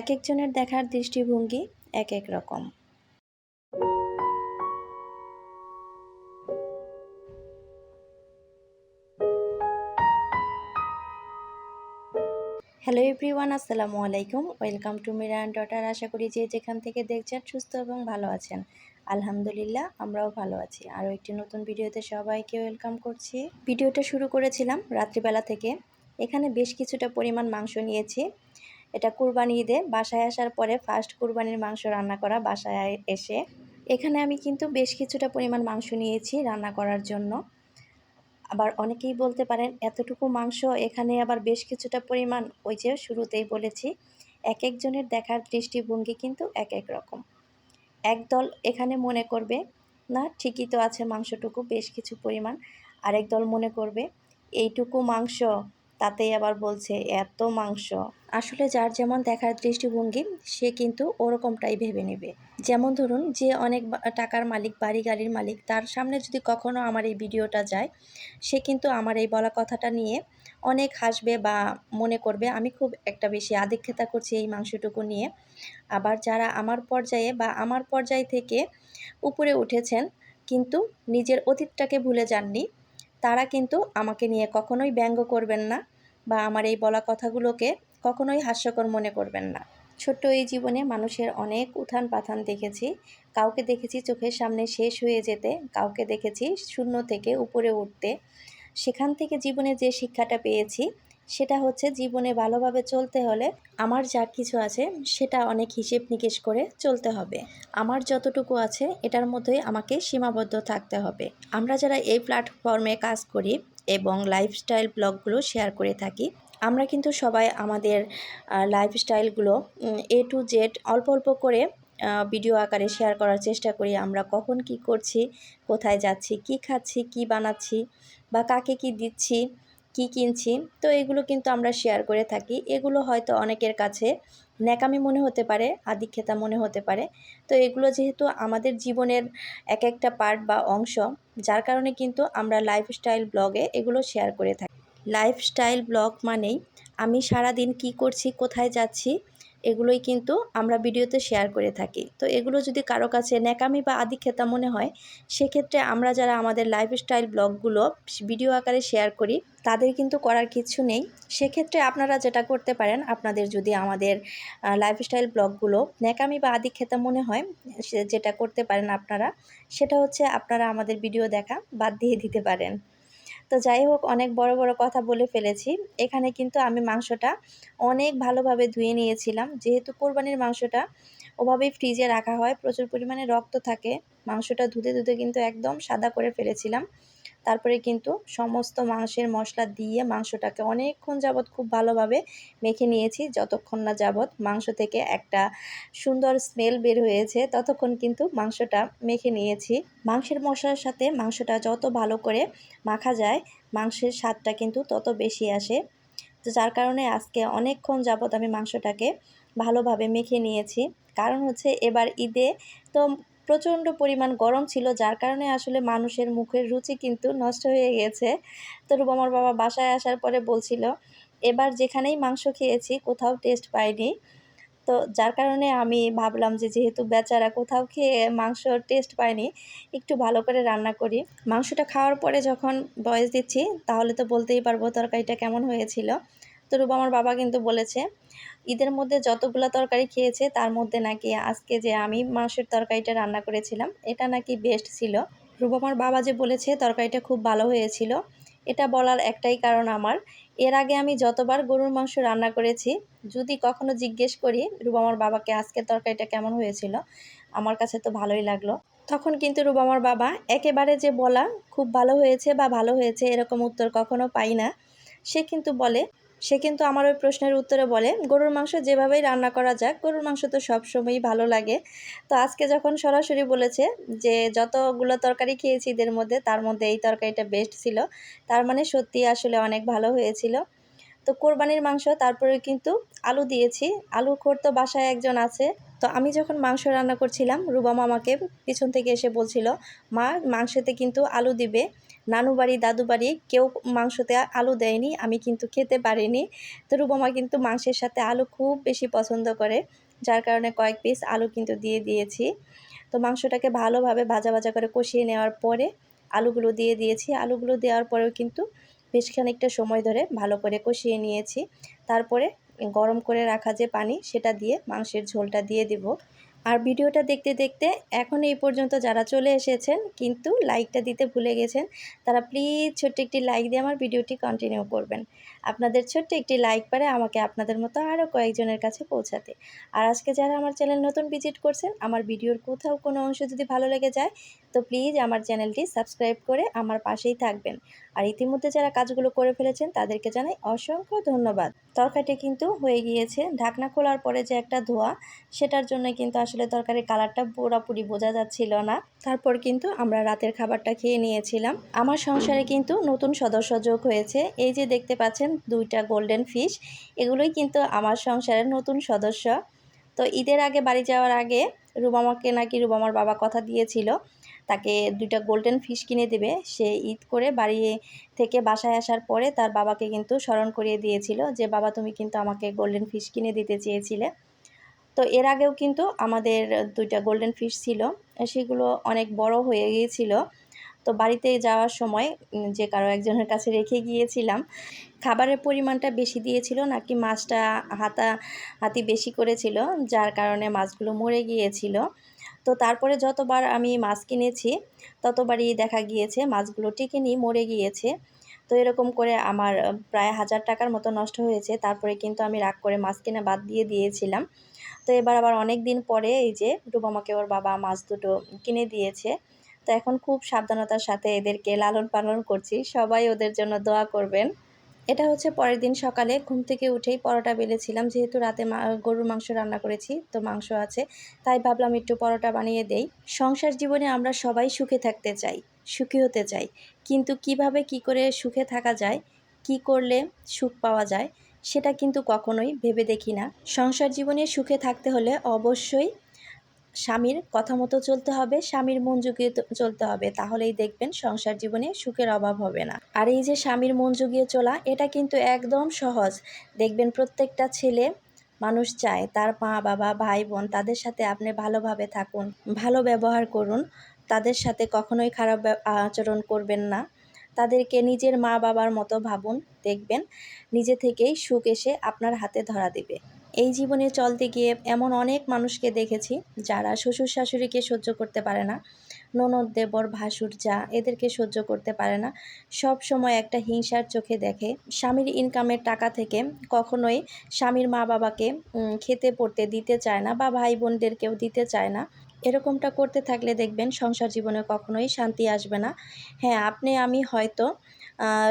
এক একজনের দেখার দৃষ্টিভঙ্গি এক এক রকম। হ্যালো এভরিওয়ান, আসসালামু আলাইকুম। Welcome to Miran daughter. আশা করি যে যেখান থেকে দেখছেন সুস্থ এবং ভালো আছেন। আলহামদুলিল্লাহ, আমরাও ভালো আছি। আরও একটি নতুন ভিডিওতে সবাইকে ওয়েলকাম করছি। ভিডিওটা শুরু করেছিলাম রাত্রিবেলা থেকে। এখানে বেশ কিছুটা পরিমাণ মাংস নিয়েছি। এটা কুরবানি ঈদে। বাসায় আসার পরে ফার্স্ট কুরবানির মাংস রান্না করা বাসায় এসে। এখানে আমি কিন্তু বেশ কিছুটা পরিমাণ মাংস নিয়েছি রান্না করার জন্য। আবার অনেকেই বলতে পারেন, এতটুকু মাংস এখানে আবার বেশ কিছুটা পরিমাণ? ওই যে শুরুতেই বলেছি, এক একজনের দেখার দৃষ্টিভঙ্গি কিন্তু এক এক রকম। একদল এখানে মনে করবে, না, ঠিকই তো আছে মাংসটুকু, বেশ কিছু পরিমাণ। আরেক দল মনে করবে, এইটুকু মাংস তাতেই আবার বলছে, এত মাংস। আসলে যার যেমন দেখার দৃষ্টিভঙ্গি, সে কিন্তু ওরকমটাই ভেবে নেবে। যেমন ধরুন, যে অনেক টাকার মালিক, বাড়ি গাড়ির মালিক, তার সামনে যদি কখনো আমার এই ভিডিওটা যায়, সে কিন্তু আমার এই বলা কথাটা নিয়ে অনেক হাসবে বা মনে করবে, আমি খুব একটা বেশি আদিক্ষেতা করছি এই মাংসটুকু নিয়ে। আবার যারা আমার পর্যায়ে বা আমার পর্যায় থেকে উপরে উঠেছেন, কিন্তু নিজের অতীতটাকে ভুলে যাননি, তারা কিন্তু আমাকে নিয়ে কখনোই ব্যঙ্গ করবেন না। বা আমার এই বলা কথাগুলোকে কখনোই হাস্যকর মনে করবেন না। ছোট্ট এই জীবনে মানুষের অনেক উত্থান পাথান দেখেছি। কাউকে দেখেছি চোখের সামনে শেষ হয়ে যেতে, কাউকে দেখেছি শূন্য থেকে উপরে উঠতে। সেখান থেকে জীবনে যে শিক্ষাটা পেয়েছি, সেটা হচ্ছে জীবনে ভালোভাবে চলতে হলে আমার যা কিছু আছে, সেটা অনেক হিসেব নিকেশ করে চলতে হবে। আমার যতটুকু আছে, এটার মধ্যেই আমাকে সীমাবদ্ধ থাকতে হবে। আমরা যারা এই প্ল্যাটফর্মে কাজ করি এবং লাইফস্টাইল ব্লগগুলো শেয়ার করে থাকি। আমরা কিন্তু সবাই আমাদের লাইফস্টাইলগুলো এ টু জেড অল্প অল্প করে ভিডিও আকারে শেয়ার করার চেষ্টা করি আমরা কখন কি করছি, কোথায় যাচ্ছি, কি খাচ্ছি, কি বানাচ্ছি বা কাকে কি দিচ্ছি। কি কিনছি, তো এগুলো কিন্তু আমরা শেয়ার করে থাকি। এগুলো হয়তো অনেকের কাছে ন্যাকামি মনে হতে পারে, আদিক্ষেতা মনে হতে পারে। তো এগুলো যেহেতু আমাদের জীবনের এক একটা পার্ট বা অংশ, যার কারণে কিন্তু আমরা লাইফস্টাইল ব্লগে এগুলো শেয়ার করে থাকি। লাইফস্টাইল ব্লগ মানেই আমি সারা দিন কি করছি, কোথায় যাচ্ছি এগুলোই কিন্তু আমরা ভিডিওতে শেয়ার করে থাকি। তো এগুলো যদি কারও কাছে ন্যাকামি বা আদিক্ষেতা মনে হয়, সেক্ষেত্রে আমরা যারা আমাদের লাইফস্টাইল ব্লগগুলো ভিডিও আকারে শেয়ার করি, তাদের কিন্তু করার কিছু নেই। সেক্ষেত্রে আপনারা যেটা করতে পারেন, আপনাদের যদি আমাদের লাইফস্টাইল ব্লগগুলো ন্যাকামি বা আদিক্ষেতা মনে হয় যেটা করতে পারেন আপনারা, সেটা হচ্ছে আপনারা আমাদের ভিডিও দেখা বাদ দিয়ে দিতে পারেন। তো যাই হোক, অনেক বড় বড় কথা বলে ফেলেছি। এখানে কিন্তু আমি মাংসটা অনেক ভালোভাবে ধুয়ে নিয়েছিলাম। যেহেতু কোরবানির মাংসটা ওভাবেই ফ্রিজে রাখা হয়, প্রচুর পরিমাণে রক্ত থাকে, মাংসটা ধুতে ধুতে কিন্তু একদম সাদা করে ফেলেছিলাম। তারপরে কিন্তু সমস্ত মাংসের মশলা দিয়ে মাংসটাকে অনেকক্ষণ যাবৎ খুব ভালোভাবে মেখে নিয়েছি। যতক্ষণ না যাবৎ মাংস থেকে একটা সুন্দর স্মেল বের হয়েছে, ততক্ষণ কিন্তু মাংসটা মেখে নিয়েছি। মাংসের মশলার সাথে মাংসটা যত ভালো করে মাখা যায়, মাংসের স্বাদটা কিন্তু তত বেশি আসে। তো যার কারণে আজকে অনেকক্ষণ যাবৎ আমি মাংসটাকে ভালোভাবে মেখে নিয়েছি। কারণ হচ্ছে এবার ঈদে তো প্রচণ্ড পরিমাণ গরম ছিল, যার কারণে আসলে মানুষের মুখের রুচি কিন্তু নষ্ট হয়ে গেছে। তো রুবামার বাবা বাসায় আসার পরে বলছিল, এবার যেখানেই মাংস খেয়েছি, কোথাও টেস্ট পাইনি। তো যার কারণে আমি ভাবলাম যে, যেহেতু বেচারা কোথাও খেয়ে মাংস টেস্ট পায়নি, একটু ভালো করে রান্না করি। মাংসটা খাওয়ার পরে যখন বয়স দিচ্ছি, তাহলে তো বলতেই পারব তরকারিটা কেমন হয়েছিল। তো রুবামার বাবা কিন্তু বলেছে, ঈদের মধ্যে যতগুলো তরকারি খেয়েছে, তার মধ্যে নাকি আজকে যে আমি মাংসের তরকারিটা রান্না করেছিলাম, এটা নাকি বেস্ট ছিল। রূপমার বাবা যে বলেছে, তরকারিটা খুব ভালো হয়েছিল। এটা বলার একটাই কারণ আমার। এর আগে আমি যতবার গরুর মাংস রান্না করেছি, যদি কখনো জিজ্ঞেস করি রুবামার বাবাকে আজকে তরকারিটা কেমন হয়েছিল, আমার কাছে তো ভালোই লাগল। তখন কিন্তু রুবামার বাবা, একেবারে যে বলা খুব ভালো হয়েছে বা ভালো হয়েছে এরকম উত্তর কখনো পাই না। সে কিন্তু বলে সে কিন্তু আমার ওই প্রশ্নের উত্তরে বলে, গরুর মাংস যেভাবেই রান্না করা যাক, গরুর মাংস তো সবসময়ই ভালো লাগে। তো আজকে যখন সরাসরি বলেছে যে, যতগুলো তরকারি খেয়েছি এদের মধ্যে, তার মধ্যে এই তরকারিটা বেস্ট ছিল। তার মানে সত্যি আসলে অনেক ভালো হয়েছিল। তো কোরবানির মাংস, তারপরে কিন্তু আলু দিয়েছি। আলু খোর তো বাসায় একজন আছে। তো আমি যখন মাংস রান্না করছিলাম, রুবা মামাকে পিছন থেকে এসে বলছিল, মা, মাংসতে কিন্তু আলু দিবে। নানু বাড়ি, দাদু বাড়ি কেউ মাংসতে আলু দেয়নি, আমি কিন্তু খেতে পারিনি। তো রুবামা কিন্তু মাংসের সাথে আলু খুব বেশি পছন্দ করে, যার কারণে কয়েক পিস আলু কিন্তু দিয়ে দিয়েছি। তো মাংসটাকে ভালোভাবে ভাজা ভাজা করে কষিয়ে নেওয়ার পরে আলুগুলো দিয়ে দিয়েছি। আলুগুলো দেওয়ার পরেও কিন্তু বেশ খানিকটা সময় ধরে ভালো করে কষিয়ে নিয়েছি। তারপরে গরম করে রাখা যে পানি, সেটা দিয়ে মাংসের ঝোলটা দিয়ে দিব। আর ভিডিওটা দেখতে দেখতে এখন এই পর্যন্ত যারা চলে এসেছেন, কিন্তু লাইকটা দিতে ভুলে গেছেন, তারা প্লিজ ছোট্ট একটি লাইক দিয়ে আমার ভিডিওটি কন্টিনিউ করবেন। আপনাদের ছোট্ট একটি লাইক পারে আমাকে আপনাদের মতো আরও কয়েকজনের কাছে পৌঁছাতে। আর আজকে যারা আমার চ্যানেল নতুন ভিজিট করছেন, আমার ভিডিওর কোথাও কোনো অংশ যদি ভালো লেগে যায়, তো প্লিজ আমার চ্যানেলটি সাবস্ক্রাইব করে আমার পাশেই থাকবেন। আর ইতিমধ্যে যারা কাজগুলো করে ফেলেছেন, তাদেরকে জানাই অসংখ্য ধন্যবাদ। তরকারিটি কিন্তু হয়ে গিয়েছে। ঢাকনা খোলার পরে যে একটা ধোয়া, সেটার জন্য কিন্তু আসলে তরকারির কালারটা পুরোপুরি বোঝা যাচ্ছিল না। তারপর কিন্তু আমরা রাতের খাবারটা খেয়ে নিয়েছিলাম। আমার সংসারে কিন্তু নতুন সদস্য যোগ হয়েছে। এই যে দেখতে পাচ্ছেন দুইটা গোল্ডেন ফিশ, এগুলোই কিন্তু আমার সংসারের নতুন সদস্য। তো ঈদের আগে বাড়ি যাওয়ার আগে রুবামাকে নাকি রুবামার বাবা কথা দিয়েছিল, তাকে দুইটা গোল্ডেন ফিশ কিনে দেবে। সে ঈদ করে বাড়ি থেকে বাসায় আসার পরে তার বাবাকে কিন্তু স্মরণ করিয়ে দিয়েছিল যে, বাবা, তুমি কিন্তু আমাকে গোল্ডেন ফিশ কিনে দিতে চেয়েছিলে। তো এর আগেও কিন্তু আমাদের দুইটা গোল্ডেন ফিশ ছিল, সেগুলো অনেক বড় হয়ে গিয়েছিল। তো বাড়িতে যাওয়ার সময় যে কারও একজনের কাছে রেখে গিয়েছিলাম, খাবারের পরিমাণটা বেশি দিয়েছিল নাকি মাছটা হাতা, হাতি বেশি করেছিল, যার কারণে মাছগুলো মরে গিয়েছিল। তো তারপরে যতবার আমি মাছ কিনেছি, ততবারই দেখা গিয়েছে মাছগুলো টিকেনি, মরে গিয়েছে। তো এরকম করে আমার প্রায় হাজার টাকার মতো নষ্ট হয়েছে। তারপরে কিন্তু আমি রাগ করে মাছ কিনে বাদ দিয়ে দিয়েছিলাম। তো এবার আবার অনেক দিন পরে এই যে রুবামাকে ওর বাবা মাছ দুটো কিনে দিয়েছে। তো এখন খুব সাবধানতার সাথে এদেরকে লালন পালন করছি। সবাই ওদের জন্য দোয়া করবেন। এটা হচ্ছে পরের দিন সকালে ঘুম থেকে উঠেই পরোটা বেলেছিলাম। যেহেতু রাতে গরুর মাংস রান্না করেছি, তো মাংস আছে। তাই ভাবলাম একটু পরোটা বানিয়ে দেই। সংসার জীবনে আমরা সবাই সুখে থাকতে চাই, সুখী হতে চাই। কিন্তু কীভাবে কি করে সুখে থাকা যায়, কি করলে সুখ পাওয়া যায়, সেটা কিন্তু কখনোই ভেবে দেখি না। সংসার জীবনে সুখে থাকতে হলে অবশ্যই স্বামীর কথা মতো চলতে হবে, স্বামীর মন জুগিয়ে চলতে হবে, তাহলেই দেখবেন সংসার জীবনে সুখের অভাব হবে না। আর এই যে স্বামীর মন জুগিয়ে চলা, এটা কিন্তু একদম সহজ। দেখবেন প্রত্যেকটা ছেলে মানুষ চায়, তার মা, বাবা, ভাই, বোন তাদের সাথে আপনি ভালোভাবে থাকুন, ভালো ব্যবহার করুন, তাদের সাথে কখনোই খারাপ আচরণ করবেন না। তাদেরকে নিজের মা বাবার মতো ভাবুন, দেখবেন নিজে থেকেই সুখ এসে আপনার হাতে ধরা দেবে। এই জীবনে চলতে গিয়ে এমন অনেক মানুষকে দেখেছি যারা শ্বশুর শাশুড়িকে সহ্য করতে পারে না, ননদ দেবর, ভাসুর যা এদেরকে সহ্য করতে পারে না। সব সময় একটা হিংসার চোখে দেখে স্বামীর ইনকামের টাকা থেকে কখনোই স্বামীর মা বাবাকে খেতে পড়তে দিতে চায় না বা ভাই বোনদেরকেও দিতে চায় না। এরকমটা করতে থাকলে দেখবেন সংসার জীবনে কখনোই শান্তি আসবে না। হ্যাঁ আপনি, আমি হয়তো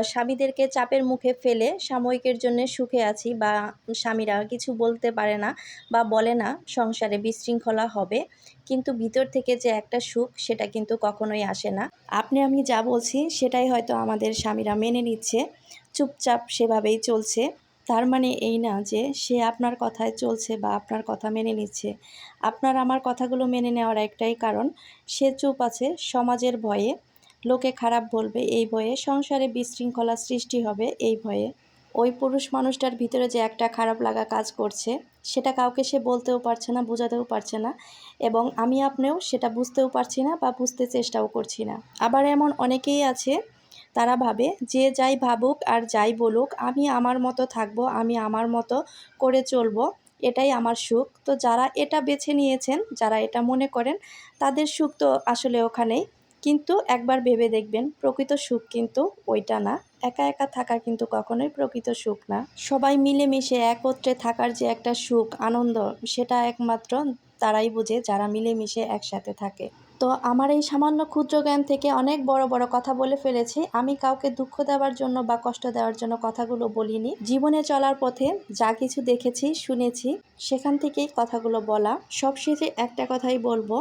স্বামীদেরকে চাপের মুখে ফেলে সাময়িকের জন্য সুখে আছি বা স্বামীরা কিছু বলতে পারে না বা বলে না সংসারে বিশৃঙ্খলা হবে। কিন্তু ভিতর থেকে যে একটা সুখ, সেটা কিন্তু কখনোই আসে না। আপনি, আমি যা বলছি, সেটাই হয়তো আমাদের স্বামীরা মেনে নিচ্ছে। চুপচাপ সেভাবেই চলছে। তার মানে এই না যে সে আপনার কথায় চলছে বা আপনার কথা মেনে নিচ্ছে। আপনার আমার কথাগুলো মেনে নেওয়ার একটাই কারণ, সে চুপ আছে সমাজের ভয়ে। লোকে খারাপ বলবে এই ভয়ে সংসারে বিশৃঙ্খলা সৃষ্টি হবে এই ভয়ে। ওই পুরুষ মানুষটার ভিতরে যে একটা খারাপ লাগা কাজ করছে, সেটা কাউকে সে বলতেও পারছে না, বোঝাতেও পারছে না এবং আমি আপনিও সেটা বুঝতেও পারছি না বা বুঝতে চেষ্টাও করছি না। আবার এমন অনেকেই আছে, তারা ভাবে যে যাই ভাবুক আর যাই বলুক, আমি আমার মতো থাকব, আমি আমার মতো করে চলব, এটাই আমার সুখ। তো যারা এটা বেছে নিয়েছেন, যারা এটা মনে করেন, তাদের সুখ তো আসলে ওখানেই। কিন্তু একবার ভেবে দেখবেন, প্রকৃত সুখ কিন্তু ওইটা না। একা একা থাকা কিন্তু কখনোই প্রকৃত সুখ না। সবাই মিলেমিশে একত্রে থাকার যে একটা সুখ, আনন্দ, সেটা একমাত্র তারাই বুঝে যারা মিলেমিশে একসাথে থাকে। তো আমার এই সামান্য ক্ষুদ্র জ্ঞান থেকে অনেক বড় বড় কথা বলে ফেলেছি। আমি কাউকে দুঃখ দেওয়ার জন্য বা কষ্ট দেওয়ার জন্য কথাগুলো বলিনি। জীবনে চলার পথে যা কিছু দেখেছি, শুনেছি, সেখান থেকেই কথাগুলো বলা। সবশেষে একটা কথাই বলব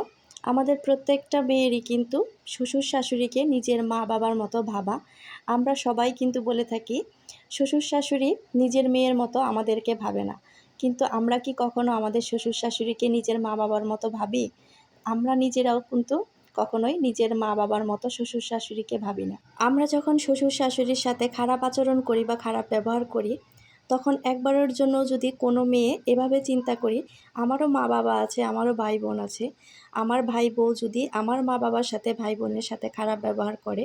আমাদের প্রত্যেকটা মেয়েরই কিন্তু শ্বশুর শাশুড়িকে নিজের মা বাবার মতো ভাবা। আমরা সবাই কিন্তু বলে থাকি, শ্বশুর শাশুড়ি নিজের মেয়ের মতো আমাদেরকে ভাবে না। কিন্তু আমরা কি কখনো আমাদের শ্বশুর শাশুড়িকে নিজের মা বাবার মতো ভাবি? আমরা নিজেরাও কিন্তু কখনোই নিজের মা বাবার মতো শ্বশুর শাশুড়িকে ভাবি না। আমরা যখন শ্বশুর শাশুড়ির সাথে খারাপ আচরণ করি বা খারাপ ব্যবহার করি তখন একবারের জন্য যদি কোনো মেয়ে এভাবে চিন্তা করি, আমারও মা বাবা আছে, আমারও ভাই বোন আছে, আমার ভাই বউ যদি আমার মা বাবার সাথে, ভাই বোনের সাথে খারাপ ব্যবহার করে,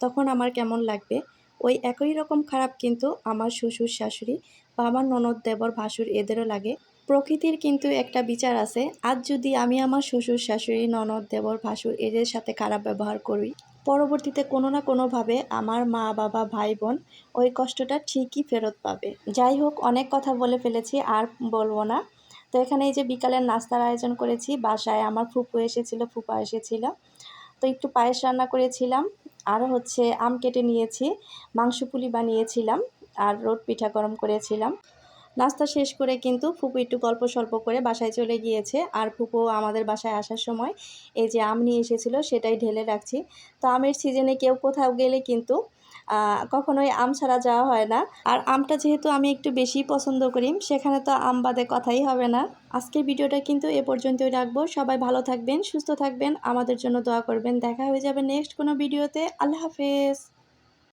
তখন আমার কেমন লাগবে? ওই একই রকম খারাপ কিন্তু আমার শ্বশুর, শাশুড়ি বা আমার ননদ, দেবর, ভাসুর এদেরও লাগে। প্রকৃতির কিন্তু একটা বিচার আছে, আজ যদি আমি আমার শ্বশুর, শাশুড়ি, ননদ, দেবর, ভাসুর এদের সাথে খারাপ ব্যবহার করি পরবর্তীতে কোনো না কোনোভাবে আমার মা, বাবা ভাই বোন ওই কষ্টটা ঠিকই ফেরত পাবে। যাই হোক, অনেক কথা বলে ফেলেছি, আর বলব না। তো এখানে এই যে বিকালের নাস্তার আয়োজন করেছি, বাসায় আমার ফুপু এসেছিল, ফুপা এসেছিল। তো একটু পায়েস রান্না করেছিলাম, আর হচ্ছে আম কেটে নিয়েছি, মাংস পুলি বানিয়েছিলাম, আর রোট পিঠা গরম করেছিলাম। নাস্তা শেষ করে কিন্তু ফুপু একটু গল্প স্বল্প করে বাসায় চলে গিয়েছে। আর ফুপু আমাদের বাসায় আসার সময় এই যে আম নিয়ে এসেছিল সেটাই ঢেলে রাখছি। তো আমের সিজনে কেউ কোথাও গেলে কিন্তু কখনোই আম ছাড়া যাওয়া হয় না। আর আমটা যেহেতু আমি একটু বেশি পছন্দ করি, সেখানে তো আম বাদে কথাই হবে না। আজকের ভিডিওটা কিন্তু এ পর্যন্তই রাখব। সবাই ভালো থাকবেন, সুস্থ থাকবেন। আমাদের জন্য দোয়া করবেন। দেখা হয়ে যাবে নেক্সট কোনো ভিডিওতে। আল্লাহ হাফেজ।